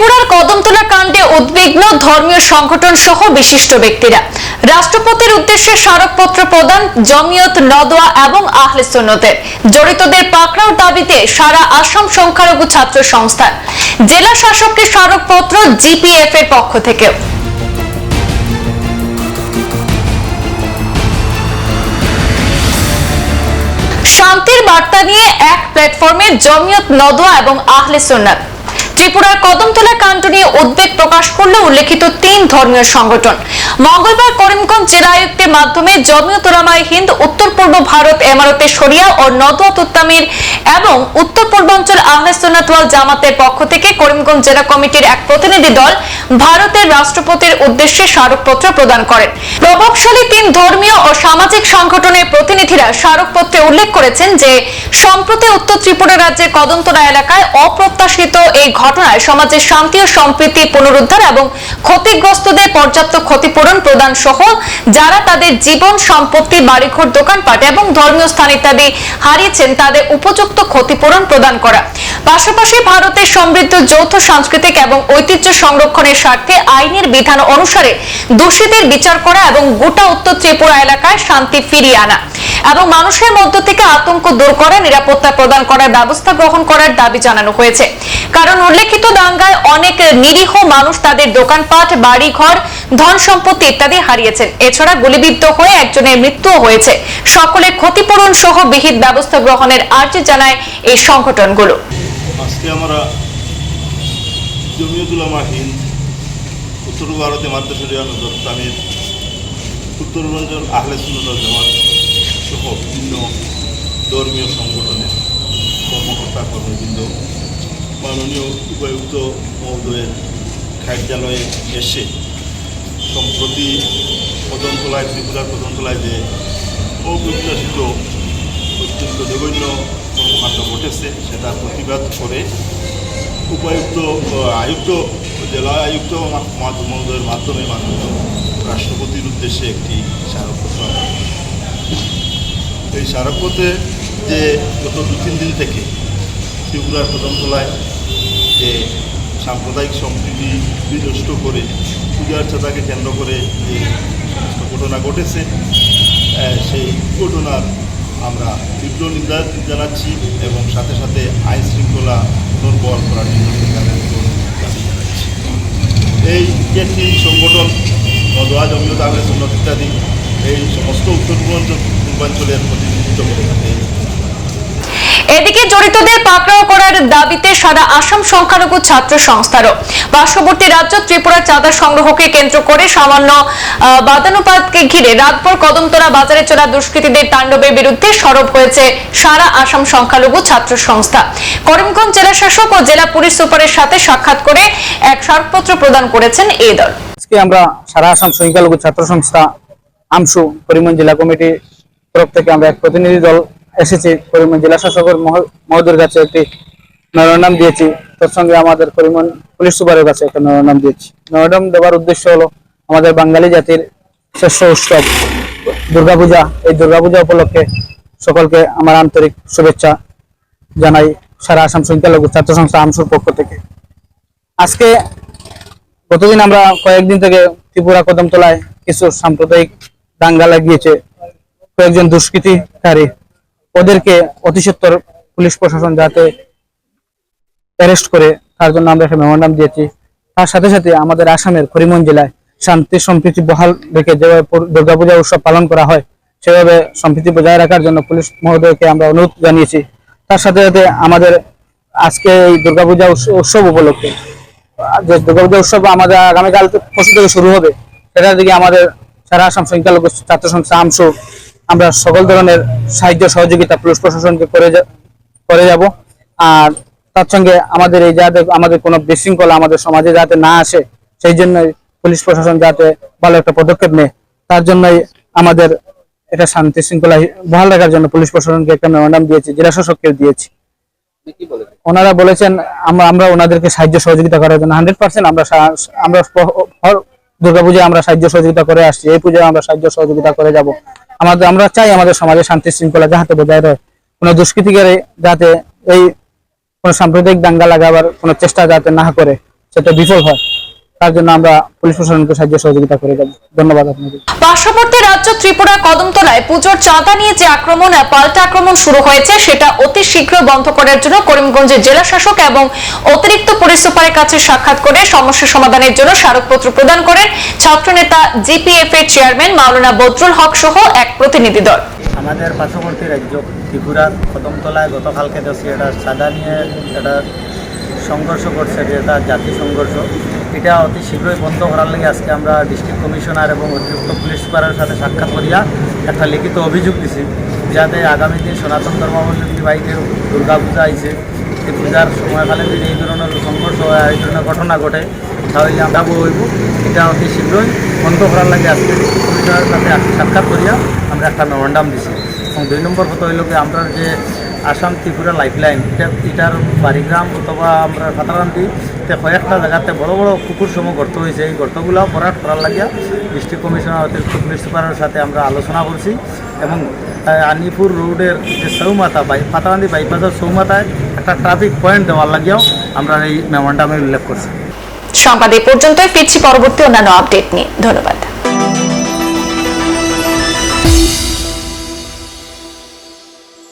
ত্রিপুরার কদমতলা কাণ্ডে উদ্বিগ্ন ধর্মীয় সংগঠন সহ বিশিষ্ট ব্যক্তিরা। রাষ্ট্রপতির উদ্দেশ্যে স্মারকপত্র প্রদান, জমিয়ত নদোয়া এবং আহলে সুন্নতের জড়িতদের পাকড়াও দাবিতে সারা আসাম সংখ্যালঘু ছাত্র সংস্থা। জেলা শাসককে স্মারকপত্র জিপিএফ এর পক্ষ থেকেও। শান্তির বার্তা নিয়ে এক প্ল্যাটফর্মে জমিয়ত নদোয়া এবং আহলে সুন্নাত ত্রিপুরার কদমতলা কাণ্ড নিয়ে উদ্বেগ প্রকাশ করল উল্লেখিত তিন ধর্মীয় সংগঠন। মঙ্গলবার করিমগঞ্জ জেলা আয়ুক্তের মাধ্যমে জমিয়ত উলামায়ে হিন্দ, উত্তর পূর্ব ভারত, এমারতে শরিয়া ও নদওয়াত উত্তামির এবং উত্তর পূর্বাঞ্চল আহলে সুন্নাত জামাতের পক্ষ থেকে করিমগঞ্জ জেলা কমিটির এক প্রতিনিধি দল ভারতের রাষ্ট্রপতির উদ্দেশ্যে স্মারকপত্র প্রদান করেন। প্রভাবশালী তিন ধর্মীয় ও সামাজিক সংগঠনের প্রতিনিধিরা স্মারকপত্রে উল্লেখ করেছেন যে, সম্প্রতি উত্তর ত্রিপুরা রাজ্যের কদমতলা এলাকায় অপ্রত্যাশিত এই ঘটনায় সমাজের শান্তি ও সম্প্রীতি পুনরুদ্ধার এবং ক্ষতিগ্রস্তদের পর্যাপ্ত ক্ষতিপূরণ প্রদান সহ যারা তাদের জীবন সম্পত্তি, বাড়িঘর, দোকানপাট এবং ধর্মীয় স্থান ইত্যাদি হারিয়েছেন, তাদের উপযুক্ত ক্ষতিপূরণ প্রদান করা। পাশাপাশি ভারতের সমৃদ্ধ যৌথ সাংস্কৃতিক এবং ঐতিহ্য সংরক্ষণের স্বার্থে আইনের বিধান অনুসারে দোষীদের বিচার করা এবং গোটা উত্তর ত্রিপুরা এলাকায় শান্তি ফিরিয়ে আনা এবং মানুষের মধ্য থেকে আতঙ্ক দূর করে, নিরাপত্তা প্রদান করার ব্যবস্থা গ্রহণ করার দাবি জানানো হয়েছে। কারণ উল্লেখিত দাঙ্গায় অনেক নিরীহ মানুষ তাদের দোকানপাট বাড়ি ঘর ধন সম্পত্তি ইত্যাদি হারিয়েছেন। এছাড়া গুলিবিদ্ধ হয়ে একজনের মৃত্যুও হয়েছে। সকলের ক্ষতিপূরণ সহ বিহিত ব্যবস্থা গ্রহণের আর্জি জানায় এই সংগঠনগুলো। আজকে আমরা জমিয়তুলামা হিন্দ, উত্তর ভারতে মাদ্রাসরিয়া নজর তামির উত্তরপূর্বাঞ্চল আহলে সুন্নত জামাত সহ বিভিন্ন ধর্মীয় সংগঠনের কর্মকর্তা, কর্মবৃন্দ, মাননীয় উপায়ুক্ত মহোদয়ের কার্যালয়ে এসে সম্প্রতি কদমতলায় ত্রিপুরার কদমতলায় যে অপ্রত্যাশিত অত্যন্ত জঘন্য কর্মকাণ্ড ঘটেছে, সেটা প্রতিবাদ করে উপায়ুক্ত আয়ুক্ত, জেলা আয়ুক্ত মহোদয়ের মাধ্যমে মাননীয় রাষ্ট্রপতির উদ্দেশ্যে একটি স্মারকপত্র এই স্মারকপত্রে যে গত দু, তিন দিন থেকে ত্রিপুরার কদমতলায় যে সাম্প্রদায়িক সম্প্রীতি বিনষ্ট করে পূজা অর্চনাকে কেন্দ্র করে যে ঘটনা ঘটেছে সেই ঘটনার আমরা তীব্র নিন্দা জানাচ্ছি এবং সাথে সাথে আইন শৃঙ্খলা পুনর্বল করার জন্য দাবি জানাচ্ছি। এই তিন সংগঠন, নদোয়া জমিয়ত সুন্নত ইত্যাদি, এই সমস্ত উত্তর পূর্বাঞ্চল পূর্বাঞ্চলের প্রতিনিধিত্ব করে থাকে। এদিকে জড়িতদের পাকড়াও করার দাবিতে সারা আসাম সংখ্যালঘু ছাত্র সংস্থারও। পার্শ্ববর্তী রাজ্য ত্রিপুরার চাঁদা সংগ্রহকে কেন্দ্র করে সামান্য বাদানুপাতকে ঘিরে রাতভর কদমতলা বাজারে চলা দুষ্কৃতীদের তাণ্ডবের বিরুদ্ধে সরব হয়েছে সারা আসাম সংখ্যালঘু ছাত্র সংস্থা। করিমগঞ্জ জেলা শাসক ও জেলা পুলিশ সুপারের সাথে সাক্ষাৎ করে এক স্মারকপত্র প্রদান করেছেন এই দল। আজকে আমরা সারা আসাম সংখ্যালঘু ছাত্র সংস্থা আমসু করিমগঞ্জ জেলা কমিটির তরফ থেকে আমরা এক প্রতিনিধি দল এসেছি করিমগঞ্জ জেলা শাসকের মহ- মহোদয়ের কাছে একটি মেমোরান্ডাম দিয়েছি। তার সঙ্গে আমাদের করিমগঞ্জ পুলিশ সুপারের কাছে একটা মেমোরান্ডাম দিয়েছি। মেমোরান্ডাম দেওয়ার উদ্দেশ্য হলো আমাদের বাঙালি জাতির শ্রেষ্ঠ উৎসব দুর্গাপূজা। এই দুর্গাপূজা উপলক্ষে সকলকে আমার আন্তরিক শুভেচ্ছা জানাই সারা আসাম সংখ্যালঘু ছাত্র সংস্থা আমসুর পক্ষ থেকে। আজকে গতদিন আমরা কয়েকদিন থেকে ত্রিপুরা কদমতলায় কিছু সাম্প্রদায়িক দাঙ্গা লাগিয়েছে। কয়েকজন দুষ্কৃতিকারী ওদেরকে অতিসত্বর পুলিশ প্রশাসন যাতে অ্যারেস্ট করে, তার জন্য আমরা একটা মেমোরান্ডাম দিয়েছি। তার সাথে সাথে আমাদের আসামের করিমগঞ্জ জেলায় শান্তি, সম্প্রীতি বহাল রেখে যেভাবে দুর্গাপূজা উৎসব পালন করা হয়, সেভাবে সম্প্রীতি বজায় রাখার জন্য পুলিশ মহোদয়কে আমরা অনুরোধ জানিয়েছি। তার সাথে সাথে আমাদের আজকে এই দুর্গাপূজা উৎস- উৎসব উপলক্ষে, যে দুর্গাপূজা উৎসব আমাদের আগামীকাল পরশু থেকে শুরু হবে, সেটার দিকে আমাদের সারা আসাম সংখ্যালঘু ছাত্র সংস্থা আমসু আমরা সকল ধরনের সাহায্য সহযোগিতা পুলিশ প্রশাসনকে করে করে যাব। আর তার সঙ্গে আমাদের এই যাতে আমাদের কোনো বিশৃঙ্খলা আমাদের সমাজে যাতে না আসে সেই জন্য পুলিশ প্রশাসন যাতে ভালো একটা পদক্ষেপ নেয়। তার জন্যই আমাদের এটা শান্তি শৃঙ্খলা বহাল রাখার জন্য পুলিশ প্রশাসনকে একটা মেমোরান্ডাম দিয়েছি জেলা শাসককে দিয়েছি। ওনারা বলেছেন আমরা আমরা ওনাদেরকে সাহায্য সহযোগিতা করার জন্য হান্ড্রেড পার্সেন্ট আমরা আমরা দুর্গাপূজায় আমরা সাহায্য সহযোগিতা করে আসছি, এই পূজায় আমরা সাহায্য সহযোগিতা করে যাব। আমাদের, আমরা চাই আমাদের সমাজে শান্তি শৃঙ্খলা যাহাতে বজায় রয়। কোনো দুষ্কৃতিকারে যাতে এই কোনো সাম্প্রদায়িক দাঙ্গা লাগাবার কোনো চেষ্টা যাতে না করে, সেটা বিফল হয়। তার জন্য আমরা পুলিশ প্রশাসনকে সাহায্য সহযোগিতা করে যাব ধন্যবাদ আপনাকে। পার্শ্ববর্তী রাজ্য ত্রিপুরা কদমতলায় পুজোর চাঁদা নিয়ে যে আক্রমণ পাল্টা আক্রমণ শুরু হয়েছে সেটা অতি শীঘ্র বন্ধ করার জন্য করিমগঞ্জের জেলা শাসক এবং অতিরিক্ত পুলিশ সুপারের কাছে সাক্ষাৎ করে সমস্যা সমাধানের জন্য স্মারকপত্র প্রদান করেন ছাত্রনেতা জিপিএফ এর চেয়ারম্যান মাওলানা বদরুল হক সহ এক প্রতিনিধি দল। আমাদের পার্শ্ববর্তী রাজ্য ত্রিপুরার কদমতলায় গতকালকে দেখছি এটা সাদা নিয়ে এটা সংঘর্ষ করছে যেটা জাতি সংঘর্ষ এটা অতি শীঘ্রই বন্ধ করার লাগে আজকে আমরা ডিস্ট্রিক্ট কমিশনার এবং অতিরিক্ত পুলিশ সুপারের সাথে সাক্ষাৎ করিয়া একটা লিখিত অভিযোগ দিছি, যাতে আগামী দিন সনাতন ধর্মাবলম্বী বাইকের দুর্গা পূজা আইছে। এই পূজার সময়কালে যদি এই ধরনের সংঘর্ষ হয়, এই ধরনের ঘটনা ঘটে, তাহলে আমরা হইব এটা অতি শীঘ্রই বন্ধ করার লাগে আজকে ডিস্ট্রিক্ট কমিশনারের সাথে সাক্ষাৎ করিয়া আমরা একটা মেমোরান্ডাম দিছি। এবং দুই নম্বর কথা হইল আমরা যে আসাম ত্রিপুরা লাইফলাইন। এটা এটার বাড়িগ্রাম অথবা আমরা ফাতারান্তি তে কয়েকটা জায়গাতে বড় বড় পুকুর সমূহ গর্ত হয়েছে এই গর্তগুলো ভরাট করার লাগিয়া ডিস্ট্রিক্ট কমিশনার অতিরিক্ত পুলিশ সুপারের সাথে আমরা আলোচনা করছি এবং আনিপুর রোডের যে সৌমাতা বাই ফাতারান্তি বাইপাসের সৌমাতায় একটা ট্রাফিক পয়েন্ট দেওয়ার লাগিয়াও আমরা এই মেমোরান্ডামে উল্লেখ করছি সংবাদ এই পর্যন্তই। ফিরছি পরবর্তী অন্যান্য আপডেট নিয়ে। ধন্যবাদ।